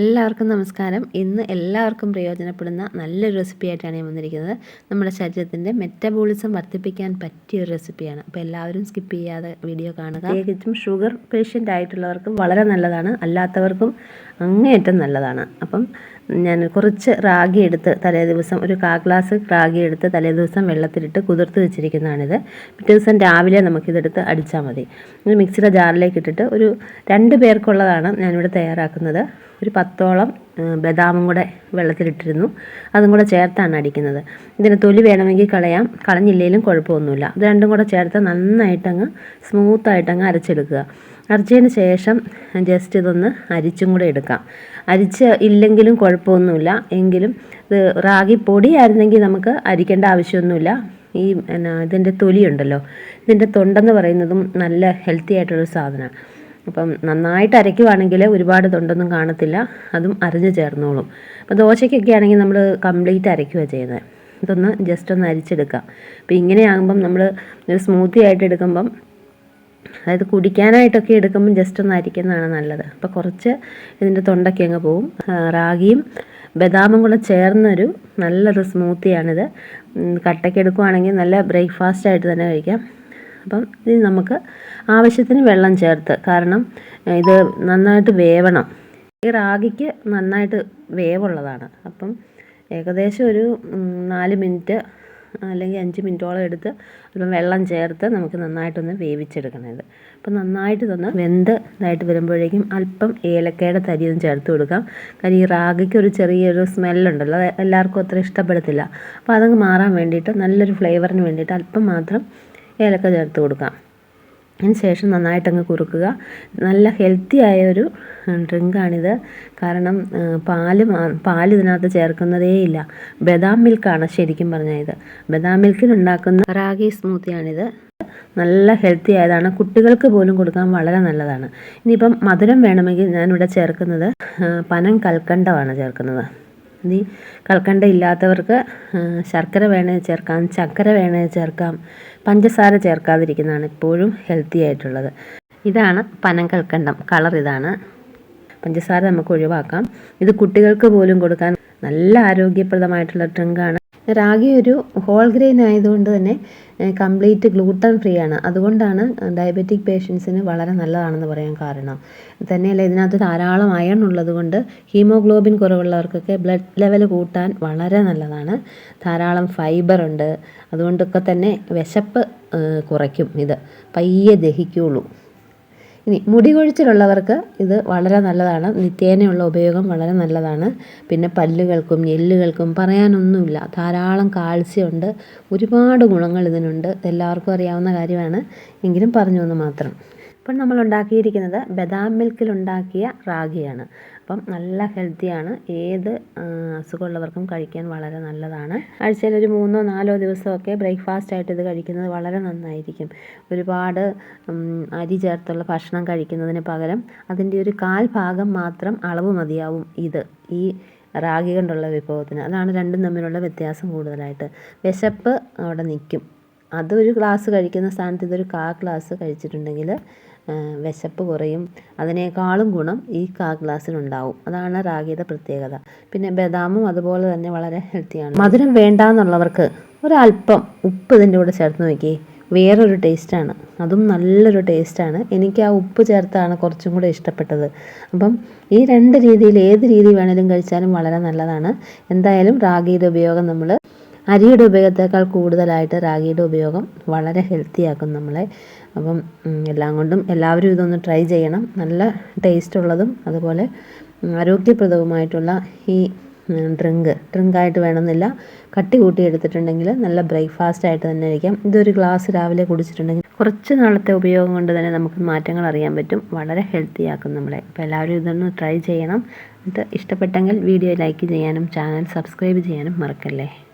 എല്ലാവർക്കും നമസ്കാരം. ഇന്ന് എല്ലാവർക്കും പ്രയോജനപ്പെടുന്ന നല്ലൊരു റെസിപ്പി ആയിട്ടാണ് ഞാൻ വന്നിരിക്കുന്നത്. നമ്മുടെ ശരീരത്തിന്റെ മെറ്റബോളിസം വർദ്ധിപ്പിക്കാൻ പറ്റിയ ഒരു റെസിപ്പിയാണ്. അപ്പോൾ എല്ലാവരും സ്കിപ്പ് ചെയ്യാതെ വീഡിയോ കാണുക. പ്രത്യേകിച്ചും ഷുഗർ പേഷ്യന്റ് ആയിട്ടുള്ളവർക്കും വളരെ നല്ലതാണ്. അല്ലാത്തവർക്കും അങ്ങേയറ്റം നല്ലതാണ്. അപ്പം ഞാൻ കുറച്ച് റാഗി എടുത്ത് തലേ ദിവസം ഒരു കാ ഗ്ലാസ് റാഗി എടുത്ത് തലേ ദിവസം വെള്ളത്തിലിട്ട് കുതിർത്ത് വെച്ചിരിക്കുന്നതാണിത്. പിറ്റേ ദിവസം രാവിലെ നമുക്കിതെടുത്ത് അടിച്ചാൽ മതി. മിക്സിയുടെ ജാറിലേക്ക് ഇട്ടിട്ട് ഒരു രണ്ട് പേർക്കുള്ളതാണ് ഞാനിവിടെ തയ്യാറാക്കുന്നത്. ഒരു പത്തോളം ബദാമും കൂടെ വെള്ളത്തിലിട്ടിരുന്നു. അതും കൂടെ ചേർത്താണ് അടിക്കുന്നത്. ഇതിന് തൊലി വേണമെങ്കിൽ കളയാം. കളഞ്ഞില്ലെങ്കിലും കുഴപ്പമൊന്നുമില്ല. ഇത് രണ്ടും കൂടെ ചേർത്ത് നന്നായിട്ടങ്ങ് സ്മൂത്തായിട്ടങ്ങ് അരച്ചെടുക്കുക. അരച്ചതിന് ശേഷം ജസ്റ്റ് ഇതൊന്ന് അരിച്ചും കൂടെ എടുക്കാം. അരിച്ച് ഇല്ലെങ്കിലും കുഴപ്പമൊന്നുമില്ല. എങ്കിലും ഇത് റാഗി പൊടിയായിരുന്നെങ്കിൽ നമുക്ക് അരിക്കേണ്ട ആവശ്യമൊന്നുമില്ല. ഈ എന്നാ ഇതിന്റെ തൊലിയുണ്ടല്ലോ. ഇതിന്റെ തൊണ്ടെന്ന് പറയുന്നതും നല്ല ഹെൽത്തി ആയിട്ടുള്ളൊരു സാധനമാണ്. അപ്പം നന്നായിട്ട് അരയ്ക്കുവാണെങ്കിൽ ഒരുപാട് തൊണ്ടൊന്നും കാണത്തില്ല. അതും അരഞ്ഞ് ചേർന്നോളും. അപ്പോൾ ദോശയ്ക്കൊക്കെ ആണെങ്കിൽ നമ്മൾ കംപ്ലീറ്റ് അരയ്ക്കുക ചെയ്യുന്നത്. ഇതൊന്ന് ജസ്റ്റ് ഒന്ന് അരിച്ചെടുക്കാം. അപ്പോൾ ഇങ്ങനെയാകുമ്പം നമ്മൾ സ്മൂത്തി ആയിട്ട് എടുക്കുമ്പം അതായത് കുടിക്കാനായിട്ടൊക്കെ എടുക്കുമ്പോൾ ജസ്റ്റ് ഒന്ന് അരിക്കുന്നതാണ് നല്ലത്. അപ്പോൾ കുറച്ച് ഇതിന്റെ തൊണ്ടൊക്കെ അങ്ങ് പോവും. റാഗിയും ബദാമും കൂടെ ചേർന്നൊരു നല്ലൊരു സ്മൂത്തിയാണിത്. കട്ടയ്ക്ക് എടുക്കുവാണെങ്കിൽ നല്ല ബ്രേക്ക്ഫാസ്റ്റ് ആയിട്ട് തന്നെ കഴിക്കാം. അപ്പം ഇത് നമുക്ക് ആവശ്യത്തിന് വെള്ളം ചേർത്ത് കാരണം ഇത് നന്നായിട്ട് വേവണം. ഈ റാഗിക്ക് നന്നായിട്ട് വേവുള്ളതാണ്. അപ്പം ഏകദേശം ഒരു നാല് മിനിറ്റ് അല്ലെങ്കിൽ അഞ്ച് മിനിറ്റോളം എടുത്ത് അല്പം വെള്ളം ചേർത്ത് നമുക്ക് നന്നായിട്ടൊന്ന് വേവിച്ചെടുക്കണം അപ്പം നന്നായിട്ട് തന്നെ വെന്ത് ഇതായിട്ട് വരുമ്പോഴേക്കും അല്പം ഏലക്കയുടെ തരിയൊന്നും ചേർത്ത് കൊടുക്കാം. കാരണം ഈ റാഗിക്ക് ഒരു ചെറിയൊരു സ്മെല്ലുണ്ടല്ലോ അത് എല്ലാവർക്കും അത്ര ഇഷ്ടപ്പെടത്തില്ല. അപ്പോൾ അതങ്ങ് മാറാൻ വേണ്ടിയിട്ട് നല്ലൊരു ഫ്ലേവറിന് വേണ്ടിയിട്ട് അല്പം മാത്രം ഏലക്ക ചേർത്ത് കൊടുക്കാം. അതിന് ശേഷം നന്നായിട്ടങ്ങ് കുറുക്കുക. നല്ല ഹെൽത്തി ആയ ഒരു ഡ്രിങ്കാണിത് കാരണം പാൽ പാൽ ഇതിനകത്ത് ചേർക്കുന്നതേ ഇല്ല. ബദാം മിൽക്കാണ് ശരിക്കും പറഞ്ഞാൽ ഇത് ബദാം മിൽക്കിൽ ഉണ്ടാക്കുന്ന റാഗി സ്മൂത്തിയാണിത് നല്ല ഹെൽത്തി ആയതാണ്. കുട്ടികൾക്ക് പോലും കൊടുക്കാൻ വളരെ നല്ലതാണ്. ഇനിയിപ്പം മധുരം വേണമെങ്കിൽ ഞാനിവിടെ ചേർക്കുന്നത് പനം കൽക്കണ്ടമാണ് ചേർക്കുന്നത്. ഇനി കൽക്കണ്ട ഇല്ലാത്തവർക്ക് ശർക്കര വേണേൽ ചേർക്കാം ചക്കര വേണേൽ ചേർക്കാം പഞ്ചസാര ചേർക്കാതിരിക്കുന്നതാണ് എപ്പോഴും ഹെൽത്തി ആയിട്ടുള്ളത്. ഇതാണ് പനം കൽക്കണ്ടം കളർ ഇതാണ്. പഞ്ചസാര നമുക്ക് ഒഴിവാക്കാം. ഇത് കുട്ടികൾക്ക് പോലും കൊടുക്കാൻ നല്ല ആരോഗ്യപ്രദമായിട്ടുള്ള ഡ്രിങ്കാണ് റാഗി ഒരു ഹോൾ ഗ്രെയിൻ ആയതുകൊണ്ട് തന്നെ കംപ്ലീറ്റ് ഗ്ലൂട്ടൻ ഫ്രീ ആണ്. അതുകൊണ്ടാണ് ഡയബറ്റിക് പേഷ്യൻസിന് വളരെ നല്ലതാണെന്ന് പറയാൻ കാരണം. തന്നെയല്ല ഇതിനകത്ത് ധാരാളം അയൺ ഉള്ളതുകൊണ്ട് ഹീമോഗ്ലോബിൻ കുറവുള്ളവർക്കൊക്കെ ബ്ലഡ് ലെവൽ കൂട്ടാൻ വളരെ നല്ലതാണ്. ധാരാളം ഫൈബർ ഉണ്ട്. അതുകൊണ്ടൊക്കെ തന്നെ വിശപ്പ് കുറയ്ക്കും. ഇത് പയ്യെ ദഹിക്കുള്ളൂ. ഇനി മുടി കൊഴിച്ചിലുള്ളവർക്ക് ഇത് വളരെ നല്ലതാണ്. നിത്യേനയുള്ള ഉപയോഗം വളരെ നല്ലതാണ്. പിന്നെ പല്ലുകൾക്കും എല്ലുകൾക്കും പറയാനൊന്നുമില്ല. ധാരാളം കാൽസ്യം ഉണ്ട് ഒരുപാട് ഗുണങ്ങൾ ഇതിനുണ്ട്. എല്ലാവർക്കും അറിയാവുന്ന കാര്യമാണ്. എങ്കിലും പറഞ്ഞു എന്ന് മാത്രം. ഇപ്പം നമ്മൾ ഉണ്ടാക്കിയിരിക്കുന്നത് ബദാം മിൽക്കിൽ ഉണ്ടാക്കിയ റാഗിയാണ്. അപ്പം നല്ല ഹെൽത്തിയാണ്. ഏത് അസുഖമുള്ളവർക്കും കഴിക്കാൻ വളരെ നല്ലതാണ്. ആഴ്ചയിൽ ഒരു മൂന്നോ നാലോ ദിവസമൊക്കെ ബ്രേക്ക്ഫാസ്റ്റ് ആയിട്ട് ഇത് കഴിക്കുന്നത് വളരെ നന്നായിരിക്കും. ഒരുപാട് അരി ചേർത്തുള്ള ഭക്ഷണം കഴിക്കുന്നതിന് പകരം അതിന്റെ ഒരു കാൽ ഭാഗം മാത്രം അളവ് മതിയാവും ഇത് ഈ റാഗി കൊണ്ടുള്ള വിഭവത്തിന്. അതാണ് രണ്ടും തമ്മിലുള്ള വ്യത്യാസം കൂടുതലായിട്ട്. വിശപ്പ് അവിടെ നിൽക്കും. അതൊരു ഗ്ലാസ് കഴിക്കുന്ന സ്ഥാനത്ത് ഇതൊരു കാ ഗ്ലാസ് കഴിച്ചിട്ടുണ്ടെങ്കിൽ വിശപ്പ് കുറയും. അതിനേക്കാളും ഗുണം ഈ കാ ഗ്ലാസ്സിനുണ്ടാവും അതാണ് റാഗിയുടെ പ്രത്യേകത. പിന്നെ ബദാമും അതുപോലെ തന്നെ വളരെ ഹെൽത്തിയാണ് മധുരം വേണ്ട എന്നുള്ളവർക്ക് ഒരല്പം ഉപ്പ് ഇതിന്റെ കൂടെ ചേർത്ത് നോക്കി വേറൊരു ടേസ്റ്റാണ് അതും നല്ലൊരു ടേസ്റ്റാണ് എനിക്ക് ആ ഉപ്പ് ചേർത്താണ് കുറച്ചും കൂടെ ഇഷ്ടപ്പെട്ടത്. അപ്പം ഈ രണ്ട് രീതിയിൽ ഏത് രീതി വേണേലും കഴിച്ചാലും വളരെ നല്ലതാണ്. എന്തായാലും റാഗിയുടെ ഉപയോഗം നമ്മൾ അരിയുടെ ഉപയോഗത്തേക്കാൾ കൂടുതലായിട്ട് റാഗിയുടെ ഉപയോഗം വളരെ ഹെൽത്തി ആക്കും നമ്മളെ. അപ്പം എല്ലാം കൊണ്ടും എല്ലാവരും ഇതൊന്ന് ട്രൈ ചെയ്യണം. നല്ല ടേസ്റ്റ് ഉള്ളതും അതുപോലെ ആരോഗ്യപ്രദവുമായിട്ടുള്ള ഈ ഡ്രിങ്ക് ഡ്രിങ്കായിട്ട് വേണമെന്നില്ല. കട്ടി കൂട്ടി എടുത്തിട്ടുണ്ടെങ്കിൽ നല്ല ബ്രേക്ക്ഫാസ്റ്റ് ആയിട്ട് തന്നെ ഇരിക്കാം ഇതൊരു ഗ്ലാസ് രാവിലെ കുടിച്ചിട്ടുണ്ടെങ്കിൽ കുറച്ച് നാളത്തെ ഉപയോഗം കൊണ്ട് തന്നെ നമുക്ക് മാറ്റങ്ങൾ അറിയാൻ പറ്റും. വളരെ ഹെൽത്തി ആക്കും നമ്മളെ. അപ്പോൾ എല്ലാവരും ഇതൊന്ന് ട്രൈ ചെയ്യണം. എന്നിട്ട് ഇഷ്ടപ്പെട്ടെങ്കിൽ വീഡിയോ ലൈക്ക് ചെയ്യാനും ചാനൽ സബ്സ്ക്രൈബ് ചെയ്യാനും മറക്കല്ലേ?